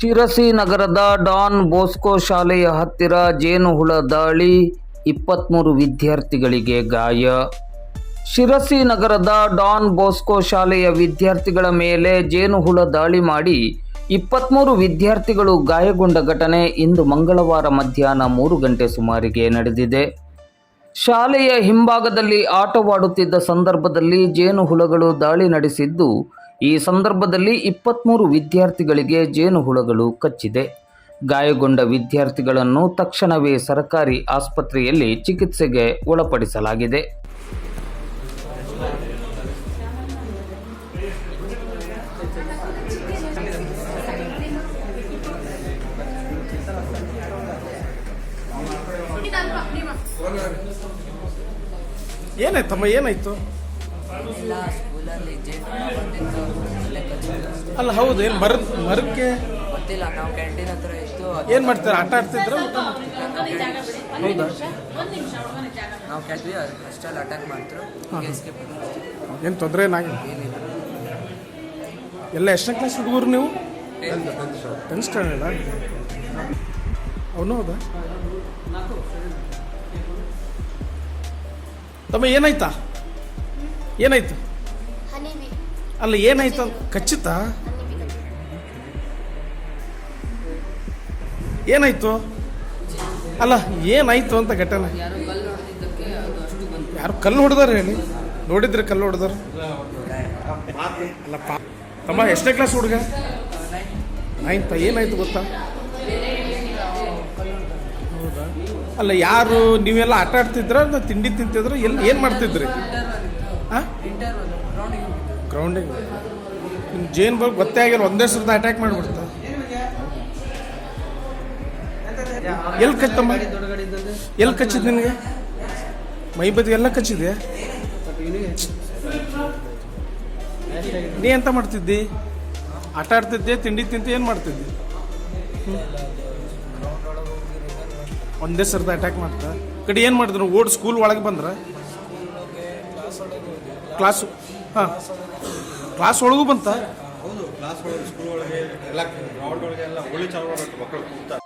ಶಿರಸಿ ನಗರದ ಡಾನ್ ಬೋಸ್ಕೋ ಶಾಲೆಯ ಹತ್ತಿರ ಜೇನುಹುಳ ದಾಳಿ ಇಪ್ಪತ್ತ್ಮೂರು ವಿದ್ಯಾರ್ಥಿಗಳಿಗೆ ಗಾಯ. ಶಿರಸಿ ನಗರದ ಡಾನ್ ಬೋಸ್ಕೋ ಶಾಲೆಯ ವಿದ್ಯಾರ್ಥಿಗಳ ಮೇಲೆ ಜೇನುಹುಳ ದಾಳಿ ಮಾಡಿ ಇಪ್ಪತ್ತ್ಮೂರು ವಿದ್ಯಾರ್ಥಿಗಳು ಗಾಯಗೊಂಡ ಘಟನೆ ಇಂದು ಮಂಗಳವಾರ ಮಧ್ಯಾಹ್ನ ಮೂರು ಗಂಟೆ ಸುಮಾರಿಗೆ ನಡೆದಿದೆ. ಶಾಲೆಯ ಹಿಂಭಾಗದಲ್ಲಿ ಆಟವಾಡುತ್ತಿದ್ದ ಸಂದರ್ಭದಲ್ಲಿ ಜೇನುಹುಳಗಳು ದಾಳಿ ನಡೆಸಿದ್ದು ಈ ಸಂದರ್ಭದಲ್ಲಿ ಇಪ್ಪತ್ತ್ಮೂರು ವಿದ್ಯಾರ್ಥಿಗಳಿಗೆ ಜೇನುಹುಳಗಳು ಕಚ್ಚಿದೆ. ಗಾಯಗೊಂಡ ವಿದ್ಯಾರ್ಥಿಗಳನ್ನು ತಕ್ಷಣವೇ ಸರ್ಕಾರಿ ಆಸ್ಪತ್ರೆಯಲ್ಲಿ ಚಿಕಿತ್ಸೆಗೆ ಒಳಪಡಿಸಲಾಗಿದೆ. ಏನಾಯ್ತಮ್ಮ, ಏನಾಯ್ತು? ಅಲ್ಲೇ ಹೌದು ಏನು ಮರ ಮರಕ್ಕೆ ಗೊತ್ತಿಲ್ಲ ನಾವು ಕ್ಯಾಂಟೀನ್ ಹತ್ರ ಇತ್ತು ಏನು ಮಾಡ್ತಾರೆ? ಆಟ ಆಡ್ತಿದ್ರು ಹೌದಾ? ನಾವು ಕ್ಯಾಟ್ವಿ ಅಷ್ಟಲ್ಲಿ ಅಟ್ಯಾಕ್ ಮಾಡ್ತಾರೆ ಏನು ತೊಂದರೆ ಏನಾಗಿಲ್ಲ ಎಲ್ಲ ಎಷ್ಟನೇ ಕ್ಲಾಸ್ ಹುಡುಗರು ನೀವು? ಟೆನ್ ಸ್ಟ್ಯಾಂಡರ್ಡ ಅವನು ಹೌದಾ? ತಮ್ಮ ಏನಾಯ್ತಾ? ಏನಾಯ್ತು? ಅಲ್ಲ ಏನಾಯ್ತು? ಅಂತ ಕಚ್ಚಿತಾ ಏನಾಯ್ತು? ಅಲ್ಲ ಏನಾಯ್ತು ಅಂತ ಘಟನೆ? ಯಾರು ಕಲ್ಲು ಹೊಡೆದಾರ ಹೇಳಿ? ನೋಡಿದ್ರೆ ಕಲ್ಲು ಹೊಡೆದಾರ? ಅಲ್ಲ ಪಾ ತಮ್ಮ ಎಷ್ಟನೇ ಕ್ಲಾಸ್ ಹುಡುಗ? ನೈನ್ತ ಏನಾಯ್ತು ಗೊತ್ತಾ? ಅಲ್ಲ ಯಾರು ನೀವೆಲ್ಲ ಆಟ ಆಡ್ತಿದ್ರ ತಿಂಡಿ ತಿಂತಿದ್ರ ಎಲ್ಲಿ ಏನು ಮಾಡ್ತಿದ್ರಿ? ಗ್ರೌಂಡಿಗೆ ಜೇನ್ ಬಗ್ ಗೊತ್ತೇ ಆಗಿಲ್ಲ, ಒಂದೇ ಸರ್ದ ಅಟ್ಯಾಕ್ ಮಾಡಿಬಿಡ್ತ. ಎಲ್ಲಿ ಕಚ್ಚಮ್ಮ ಎಲ್ಲಿ ಕಚ್ಚಿದ್ ನಿನಗೆ? ಮೈ ಬದಿ ಎಲ್ಲ ಕಚ್ಚಿದೆ ನೀ ಎಂತ ಮಾಡ್ತಿದ್ದಿ? ಆಟ ಆಡ್ತಿದ್ದೆ ತಿಂಡಿ ತಿಂತ, ಏನು ಮಾಡ್ತಿದ್ದಿ? ಒಂದೇ ಸರದ ಅಟ್ಯಾಕ್ ಮಾಡ್ತಾ. ಕಡೆ ಏನು ಮಾಡಿದ್ರು? ಓಡ್ ಸ್ಕೂಲ್ ಒಳಗೆ ಬಂದ್ರ? ಕ್ಲಾಸು ಹಾಂ. ಕ್ಲಾಸ್ ಒಳಗೂ ಬಂತ? ಹೌದು ಕ್ಲಾಸ್ ಒಳಗೆ ಸ್ಕೂಲ್ ಒಳಗೆ ಎಲ್ಲ ಗ್ರೌಂಡ್ ಒಳಗೆ ಎಲ್ಲ ಒಳ್ಳೆ ಚಾಲು ಮಾಡಬೇಕು ಮಕ್ಕಳು ಕೂಗ್ತಾರೆ.